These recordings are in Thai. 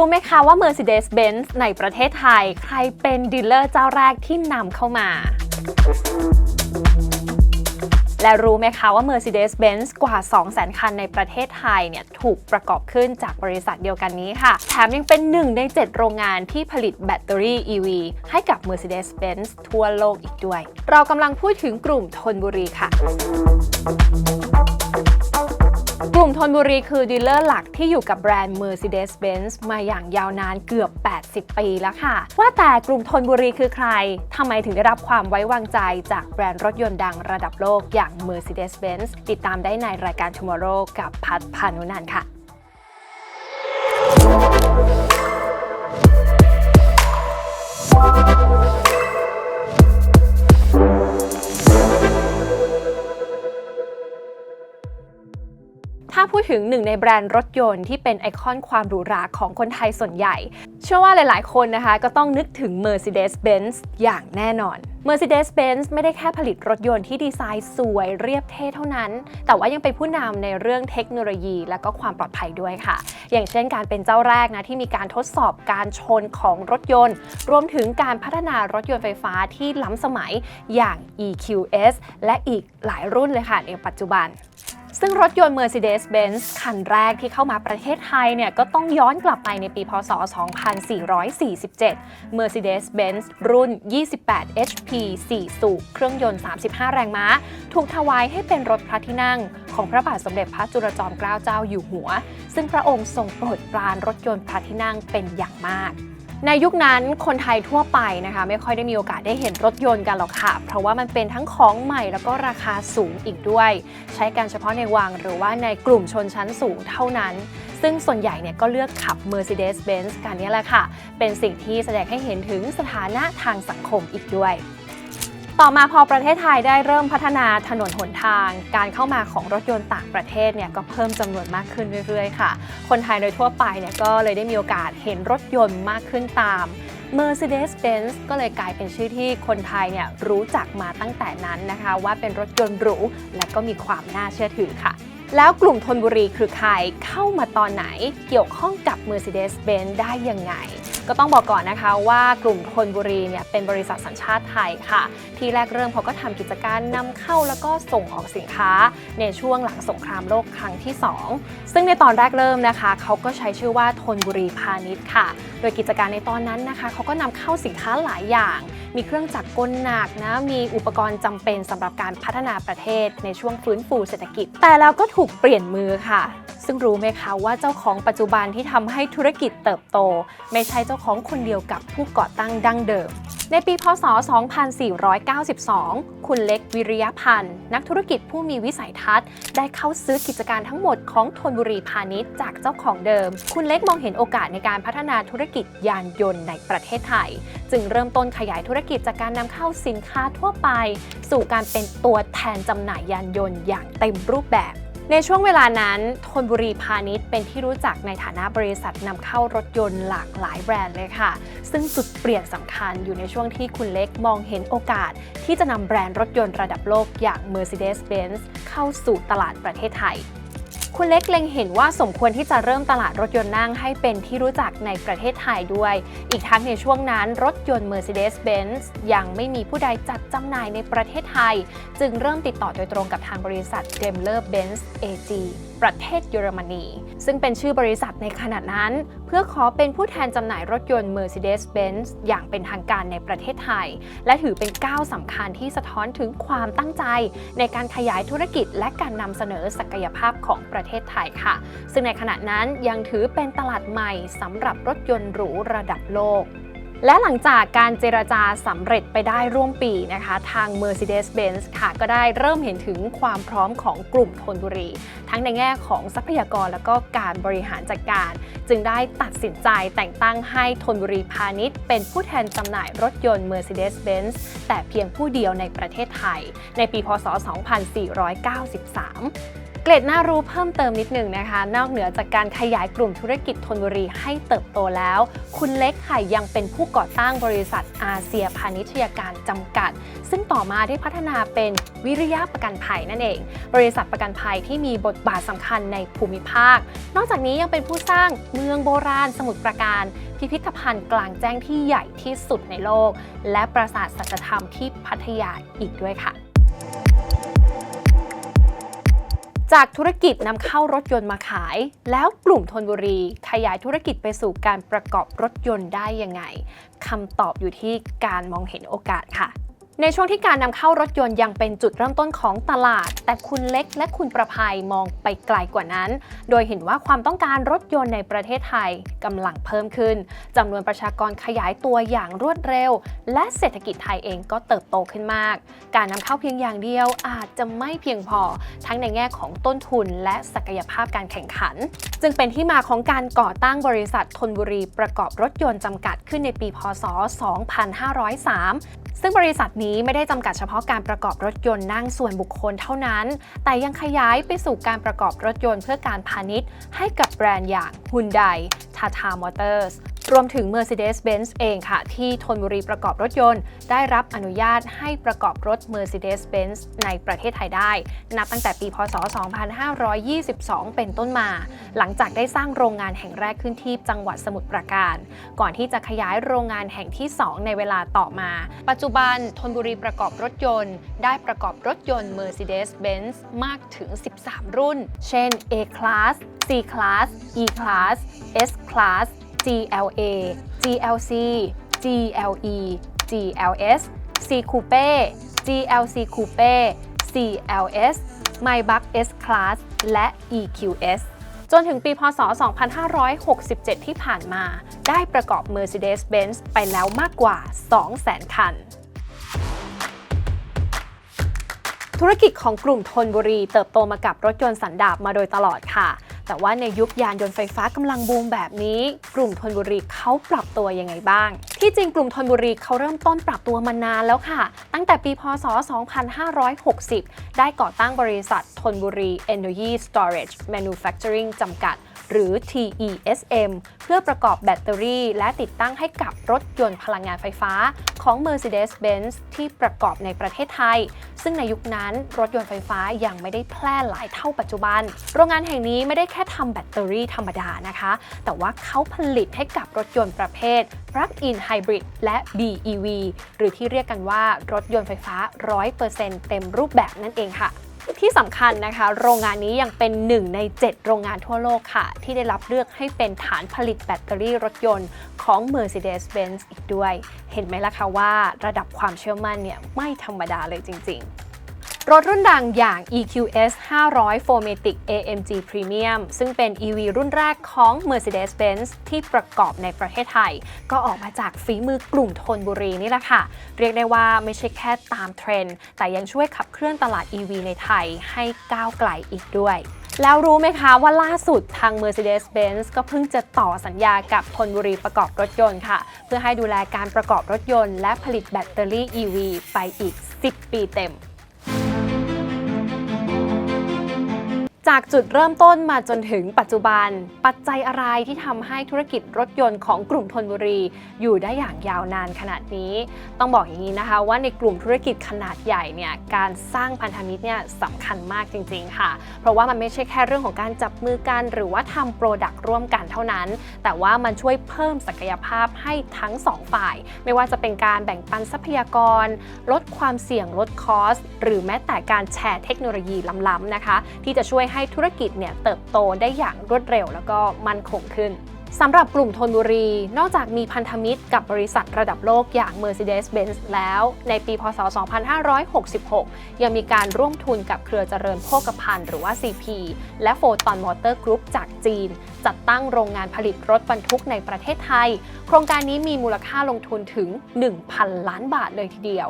รู้ไหมคะว่า Mercedes-Benz ในประเทศไทย ใครเป็นดีลเลอร์เจ้าแรกที่นำเข้ามา และรู้ไหมคะว่า Mercedes-Benz กว่า 200,000 คันในประเทศไทยเนี่ยถูกประกอบขึ้นจากบริษัทเดียวกันนี้ค่ะ แถมยังเป็นหนึ่งใน 7 โรงงานที่ผลิตแบตเตอรี่ EV ให้กับ Mercedes-Benz ทั่วโลกอีกด้วย เรากำลังพูดถึงกลุ่มธนบุรีค่ะ กลุ่มธนบุรีคือดีลเลอร์หลักที่อยู่กับแบรนด์ Mercedes-Benz มาอย่างยาวนานเกือบ 80 ปีแล้วค่ะ ว่าแต่กลุ่มธนบุรีคือใคร ทำไมถึงได้รับความไว้วางใจจากแบรนด์รถยนต์ดังระดับโลกอย่าง Mercedes-Benz ติดตามได้ในรายการ Tomorrow กับพัทพานุนันค่ะ ถึงหนึ่งในแบรนด์รถยนต์ที่เป็นไอคอนความหรูหราของคนไทยส่วนใหญ่ เชื่อว่าหลายๆ คนนะคะก็ต้องนึกถึง Mercedes-Benz อย่างแน่นอน Mercedes-Benz ไม่ได้แค่ผลิตรถยนต์ที่ดีไซน์สวยเรียบเท่เท่านั้น แต่ว่ายังเป็นผู้นำในเรื่องเทคโนโลยี และก็ความปลอดภัยด้วยค่ะ อย่างเช่นการเป็นเจ้าแรกนะที่มีการทดสอบการชนของรถยนต์ รวมถึงการพัฒนารถยนต์ไฟฟ้าที่ล้ำสมัยอย่าง EQS และอีกหลายรุ่นเลยค่ะในปัจจุบัน ซึ่งรถยนต์ Mercedes-Benz คันแรกที่เข้ามาประเทศไทยเนี่ยก็ต้องย้อนกลับไปในปี พศ 2447 Mercedes-Benz รุ่น 28 HP 4 สูบเครื่องยนต์ 35 แรงม้า ถูกถวายให้เป็นรถพระที่นั่ง ของพระบาทสมเด็จพระจุลจอมเกล้าเจ้าอยู่หัว ซึ่งพระองค์ทรงโปรดปรานรถยนต์พระที่นั่งเป็นอย่างมาก ในยุคนั้นคนไทยทั่วไปนะคะไม่ค่อยได้มีโอกาสได้เห็นรถยนต์กันหรอกค่ะ เพราะว่ามันเป็นทั้งของใหม่แล้วก็ราคาสูงอีกด้วย ใช้กันเฉพาะในวังหรือว่าในกลุ่มชนชั้นสูงเท่านั้น ซึ่งส่วนใหญ่เนี่ยก็เลือกขับ Mercedes-Benz กันนี้แหละค่ะ เป็นสิ่งที่แสดงให้เห็นถึงสถานะทางสังคมอีกด้วย ต่อมาพอประเทศไทยได้เริ่มพัฒนาถนนหนทาง การเข้ามาของรถยนต์ต่างประเทศเนี่ยก็เพิ่มจำนวนมากขึ้นเรื่อยๆ ค่ะ คนไทยโดยทั่วไปเนี่ยก็เลยได้มีโอกาสเห็นรถยนต์มากขึ้นตาม Mercedes-Benz ก็เลยกลายเป็นชื่อที่คนไทยเนี่ยรู้จักมาตั้งแต่นั้นนะคะ ว่าเป็นรถยนต์หรูและก็มีความน่าเชื่อถือค่ะ แล้วกลุ่มธนบุรีคือใครเข้ามาตอนไหนเกี่ยวข้องกับ Mercedes-Benz ได้ยังไง ก็ต้องบอกก่อนนะคะว่ากลุ่มธนบุรีเนี่ยเป็นบริษัทสัญชาติไทยค่ะ ที่แรกเริ่มเขาก็ทำกิจการนำเข้าแล้วก็ส่งออกสินค้า ในช่วงหลังสงครามโลกครั้งที่ 2 ซึ่งในตอนแรกเริ่มนะคะ เขาก็ใช้ชื่อว่าธนบุรีพาณิชย์ค่ะ โดยกิจการในตอนนั้นนะคะเขาก็นำเข้าสินค้าหลายอย่าง มีเครื่องจักรกลหนักนะมีอุปกรณ์จำเป็นสำหรับการพัฒนาประเทศในช่วงฟื้นฟูเศรษฐกิจ แต่แล้วก็ถูกเปลี่ยนมือค่ะ ซึ่งรู้ไหมคะว่าเจ้าของปัจจุบันที่ทำให้ธุรกิจเติบโต ไม่ใช่เจ้าของคนเดียวกับผู้ก่อตั้งดั้งเดิม ในปีพศ 2492 คุณเล็กวิริยพันธ์ นักธุรกิจผู้มีวิสัยทัศน์ ได้เข้าซื้อกิจการทั้งหมดของธนบุรีพาณิชย์จากเจ้าของเดิม คุณเล็กมองเห็นโอกาสในการพัฒนาธุรกิจยานยนต์ในประเทศไทย จึงเริ่มต้นขยายธุรกิจจากการนำเข้าสินค้าทั่วไป สู่การเป็นตัวแทนจำหน่ายยานยนต์อย่างเต็มรูปแบบ ในช่วงเวลานั้นธนบุรีพาณิชย์เป็นที่รู้จักในฐานะบริษัทนำเข้ารถยนต์หลากหลายแบรนด์เลยค่ะ ซึ่งจุดเปลี่ยนสำคัญอยู่ในช่วงที่คุณเล็กมองเห็นโอกาส ที่จะนำแบรนด์รถยนต์ระดับโลกอย่าง Mercedes-Benz เข้าสู่ตลาดประเทศไทย คุณเล็กเล็งเห็นว่าสมควรที่จะเริ่มตลาดรถยนต์นั่งให้เป็นที่รู้จักในประเทศไทยด้วย อีกทั้งในช่วงนั้นรถยนต์ Mercedes-Benz ยังไม่มีผู้ใดจัดจำหน่ายในประเทศไทย จึงเริ่มติดต่อโดยตรงกับทางบริษัท Daimler-Benz AG ประเทศเยอรมนี ซึ่งเป็นชื่อบริษัทในขณะนั้นเพื่อขอเป็นผู้แทนจำหน่ายรถยนต์ Mercedes-Benz อย่างเป็นทางการในประเทศไทย และถือเป็นก้าวสำคัญที่สะท้อนถึงความตั้งใจ ในการขยายธุรกิจและการนำเสนอศักยภาพของประเทศไทยค่ะ ซึ่งในขณะนั้นยังถือเป็นตลาดใหม่สำหรับรถยนต์หรูระดับโลก และหลังจากการเจรจาสำเร็จไปได้ร่วมปีนะคะ ทาง Mercedes-Benz ค่ะก็ได้เริ่มเห็นถึงความพร้อมของกลุ่มธนบุรี ทั้งในแง่ของทรัพยากรและก็การบริหารจัดการ จึงได้ตัดสินใจแต่งตั้งให้ธนบุรีพาณิชย์ เป็นผู้แทนจำหน่ายรถยนต์ Mercedes-Benz แต่เพียงผู้เดียวในประเทศไทย ในปีพศ 2493 เกร็ดน่ารู้เพิ่มเติมนิดหนึ่งนะคะ นอกเหนือจากการขยายกลุ่มธุรกิจธนบุรีให้เติบโตแล้ว คุณเล็กค่ะยังเป็นผู้ก่อตั้งบริษัทอาเซียพาณิชยการจำกัด ซึ่งต่อมาได้พัฒนาเป็นวิริยะประกันภัยนั่นเอง บริษัทประกันภัยที่มีบทบาทสำคัญในภูมิภาค นอกจากนี้ยังเป็นผู้สร้างเมืองโบราณสมุทรปราการพิพิธภัณฑ์กลางแจ้งที่ใหญ่ที่สุดในโลก และปราสาทสัจธรรมที่พัทยาอีกด้วยค่ะ จากธุรกิจนำเข้ารถยนต์มาขาย แล้วกลุ่มธนบุรีขยายธุรกิจไปสู่การประกอบรถยนต์ได้ยังไงคำตอบอยู่ที่การมองเห็นโอกาสค่ะ ในช่วงที่การนำเข้ารถยนต์ยังเป็นจุดเริ่มต้นของตลาด แต่คุณเล็กและคุณประภัยมองไปไกลกว่านั้น โดยเห็นว่าความต้องการรถยนต์ในประเทศไทยกำลังเพิ่มขึ้นจำนวนประชากรขยายตัวอย่างรวดเร็ว และเศรษฐกิจไทยเองก็เติบโตขึ้นมาก การนำเข้าเพียงอย่างเดียวอาจจะไม่เพียงพอ ทั้งในแง่ของต้นทุนและศักยภาพการแข่งขัน จึงเป็นที่มาของการก่อตั้งบริษัทธนบุรีประกอบรถยนต์จำกัดขึ้นในปี พศ 2503ซึ่งบริษัทนี้ไม่ได้จำกัดเฉพาะการประกอบรถยนต์นั่งส่วนบุคคลเท่านั้น แต่ยังขยายไปสู่การประกอบรถยนต์เพื่อการพาณิชย์ ให้กับแบรนด์อย่าง Hyundai Tata Motors รวมถึง Mercedes-Benz เองค่ะ ที่ธนบุรีประกอบรถยนต์ ได้รับอนุญาตให้ประกอบรถ Mercedes-Benz ในประเทศไทยได้ นับตั้งแต่ปีพศ 2522 เป็นต้นมา หลังจากได้สร้างโรงงานแห่งแรกขึ้นที่จังหวัดสมุทรปราการ ก่อนที่จะขยายโรงงานแห่งที่ 2 ในเวลาต่อมา ปัจจุบันธนบุรีประกอบรถยนต์ ได้ประกอบรถยนต์ Mercedes-Benz มากถึง 13 รุ่น เช่น A-Class C Class E Class S Class GLA GLC GLE GLS C Coupe GLC Coupe CLS Maybach S Class และ EQS จนถึงปีพศ 2567 ที่ผ่านมา ได้ประกอบ Mercedes-Benz ไปแล้วมากกว่า 200,000 คัน ธุรกิจของกลุ่มธนบุรีเติบโตมากับรถยนต์สันดาปมาโดยตลอดค่ะ แต่ว่าในยุคยานยนต์ไฟฟ้ากำลังบูมแบบนี้ กลุ่มธนบุรีเขาปรับตัวยังไงบ้าง ที่จริงกลุ่มธนบุรีเขาเริ่มต้นปรับตัวมานานแล้วค่ะ ตั้งแต่ปีพศ 2560 ได้ก่อตั้งบริษัทธนบุรี Energy Storage Manufacturing จำกัด หรือ TESM เพื่อประกอบแบตเตอรี่ และติดตั้งให้กับรถยนต์พลังงานไฟฟ้าของ Mercedes-Benz ที่ประกอบในประเทศไทย ซึ่งในยุคนั้นรถยนต์ไฟฟ้ายังไม่ได้แพร่หลายเท่าปัจจุบัน โรงงานแห่งนี้ไม่ได้แค่ทำแบตเตอรี่ธรรมดานะคะ แต่ว่าเขาผลิตให้กับรถยนต์ประเภท Plug-in Hybrid และ BEV หรือที่เรียกกันว่ารถยนต์ไฟฟ้า 100%เต็มรูปแบบนั่นเองค่ะ ที่สำคัญนะคะ โรงงานนี้ยังเป็นหนึ่งใน 7 โรงงานทั่วโลกค่ะ ที่ได้รับเลือกให้เป็นฐานผลิตแบตเตอรี่รถยนต์ของ Mercedes-Benz อีกด้วย เห็นไหมล่ะคะว่าระดับความเชื่อมั่นเนี่ยไม่ธรรมดาเลยจริง ๆ รถรุ่นดังอย่าง EQS 500 4matic AMG Premium ซึ่งเป็น EV รุ่นแรกของ Mercedes-Benz ที่ประกอบในประเทศไทย ก็ออกมาจากฝีมือกลุ่มธนบุรีนี่แหละค่ะ เรียกได้ว่าไม่ใช่แค่ตามเทรนด์ แต่ยังช่วยขับเคลื่อนตลาด EV ในไทยให้ก้าวไกลอีกด้วยแล้วรู้ไหมคะว่าล่าสุดทาง Mercedes-Benz ก็เพิ่งจะต่อสัญญากับธนบุรีประกอบรถยนต์ค่ะ เพื่อให้ดูแลการประกอบรถยนต์ และผลิตแบตเตอรี่ EV ไปอีก 10 ปีเต็ม จากจุดเริ่มต้นมาจนถึงปัจจุบัน ปัจจัยอะไรที่ทำให้ธุรกิจรถยนต์ของกลุ่มธนบุรี อยู่ได้อย่างยาวนานขนาดนี้ ต้องบอกอย่างนี้นะคะว่าในกลุ่มธุรกิจขนาดใหญ่เนี่ยการสร้างพันธมิตรเนี่ยสำคัญมากจริง ๆ ค่ะ เพราะว่ามันไม่ใช่แค่เรื่องของการจับมือกัน หรือว่าทำโปรดักต์ร่วมกันเท่านั้น แต่ว่ามันช่วยเพิ่มศักยภาพให้ทั้งสองฝ่าย ไม่ว่าจะเป็นการแบ่งปันทรัพยากร ลดความเสี่ยงลดคอสหรือแม้แต่การแชร์เทคโนโลยีล้ำๆนะคะ ที่จะช่วยให้ธุรกิจเนี่ยเติบโตได้อย่างรวดเร็ว แล้วก็มั่นคงขึ้นสำหรับกลุ่มธนบุรี นอกจากมีพันธมิตรกับบริษัทระดับโลกอย่าง Mercedes-Benz แล้ว ในปีพศ 2566 ยังมีการร่วมทุนกับเครือเจริญโภคภัณฑ์หรือว่า CP และ Photon Motor Group จากจีน จัดตั้งโรงงานผลิตรถบรรทุกในประเทศไทย โครงการนี้มีมูลค่าลงทุนถึง 1,000 ล้านบาทเลยทีเดียว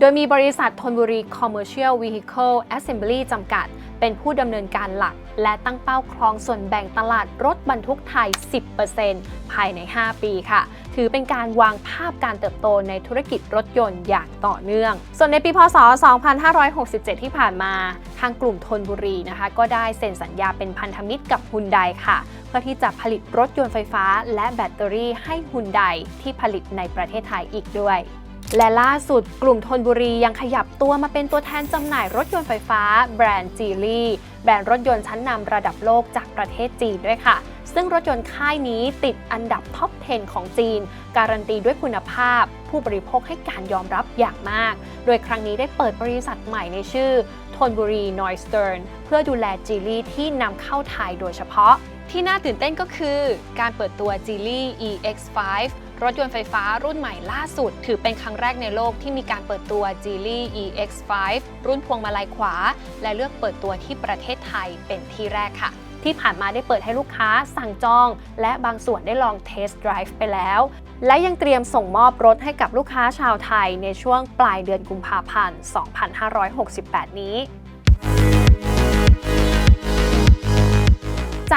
โดยมีบริษัทธนบุรี Commercial Vehicle Assembly จำกัด เป็นผู้ดำเนินการหลัก และตั้งเป้าครองส่วนแบ่งตลาดรถบรรทุกไทย 10%ภายใน 5 ปีค่ะ ถือเป็นการวางภาพการเติบโตในธุรกิจรถยนต์อย่างต่อเนื่อง ส่วนในปีพศ 2567 ที่ผ่านมา ทางกลุ่มธนบุรีนะคะ ก็ได้เซ็นสัญญาเป็นพันธมิตรกับฮุนไดค่ะ เพื่อที่จะผลิตรถยนต์ไฟฟ้า และแบตเตอรี่ให้ฮุนไดที่ผลิตในประเทศไทยอีกด้วย และล่าสุดกลุ่มธนบุรียังขยับตัวมาเป็นตัวแทนจำหน่ายรถยนต์ไฟฟ้า แบรนด์จีลี่แบรนด์รถยนต์ชั้นนำระดับโลกจากประเทศจีนด้วยค่ะ ซึ่งรถยนต์ค่ายนี้ติดอันดับท็อป 10 ของจีน การันตีด้วยคุณภาพ ผู้บริโภคให้การยอมรับอย่างมาก โดยครั้งนี้ได้เปิดบริษัทใหม่ในชื่อธนบุรีนอยสเต r ร์นเพื่อดูแลจีลี่ที่นำเข้าไทยโดยเฉพาะ ที่น่าตื่นเต้นก็คือ การเปิดตัว g e e l y EX5 รถยนต์ไฟฟ้ารุ่นใหม่ล่าสุด ถือเป็นครั้งแรกในโลกที่มีการเปิดตัว g e e l y EX5 รุ่นพวงมาลัยขวา และเลือกเปิดตัวที่ประเทศไทยเป็นที่แรกค่ะ ที่ผ่านมาได้เปิดให้ลูกค้าสั่งจอง และบางส่วนได้ลองเทสต์ไดรฟ์ไปแล้ว และยังเตรียมส่งมอบรถให้กับลูกค้าชาวไทยในช่วงปลายเดือนกุมภาพันธ์ 2568 นี้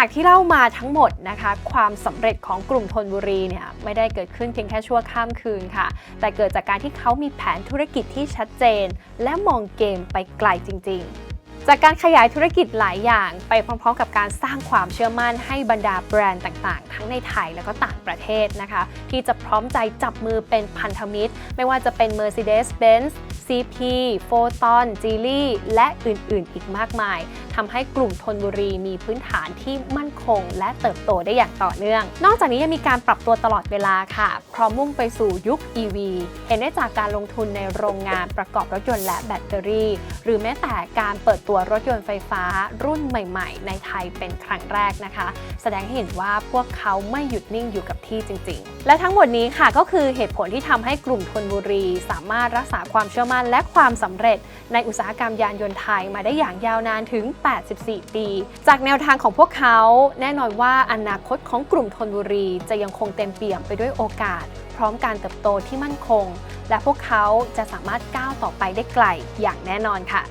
จากที่เล่ามาทั้งหมดนะคะ ความสำเร็จของกลุ่มธนบุรีเนี่ยไม่ได้เกิดขึ้นเพียงแค่ชั่วข้ามคืนค่ะ แต่เกิดจากการที่เขามีแผนธุรกิจที่ชัดเจน และมองเกมไปไกลจริง ๆจากการขยายธุรกิจหลายอย่างไปพร้อมๆกับการสร้างความเชื่อมั่นให้บรรดาแบรนด์ต่างๆ ทั้งในไทยและก็ต่างประเทศนะคะ ที่จะพร้อมใจจับมือเป็นพันธมิตร ไม่ว่าจะเป็น Mercedes-Benz CP, Photon, g e e l y และอื่นๆ อีกมากมาย ทำให้กลุ่มธนบุรีมีพื้นฐานที่มั่นคง และเติบโตได้อย่างต่อเนื่อง นอกจากนี้ยังมีการปรับตัวตลอดเวลาค่ะพร้อมมุ่งไปสู่ยุค EV เห็นได้จากการลงทุนในโรงงานประกอบรถยนต์และแบตเตอรี่ หรือแม้แต่การเปิดตัวรถยนต์ไฟฟ้ารุ่นใหม่ ๆ ในไทยเป็นครั้งแรกนะคะ แสดงให้เห็นว่าพวกเขาไม่หยุดนิ่งอยู่กับที่จริง ๆ และทั้งหมดนี้ค่ะก็คือเหตุผลที่ทำให้กลุ่มธนบุรี สามารถรักษาความเชื่อมั่นและความสำเร็จ ในอุตสาหกรรมยานยนต์ไทยมาได้อย่างยาวนานถึง84 ปี จากแนวทางของพวกเขาแน่นอนว่าอนาคตของกลุ่มธนบุรีจะยังคงเต็มเปี่ยมไปด้วยโอกาส พร้อมการเติบโตที่มั่นคง และพวกเขาจะสามารถก้าวต่อไปได้ไกลอย่างแน่นอนค่ะ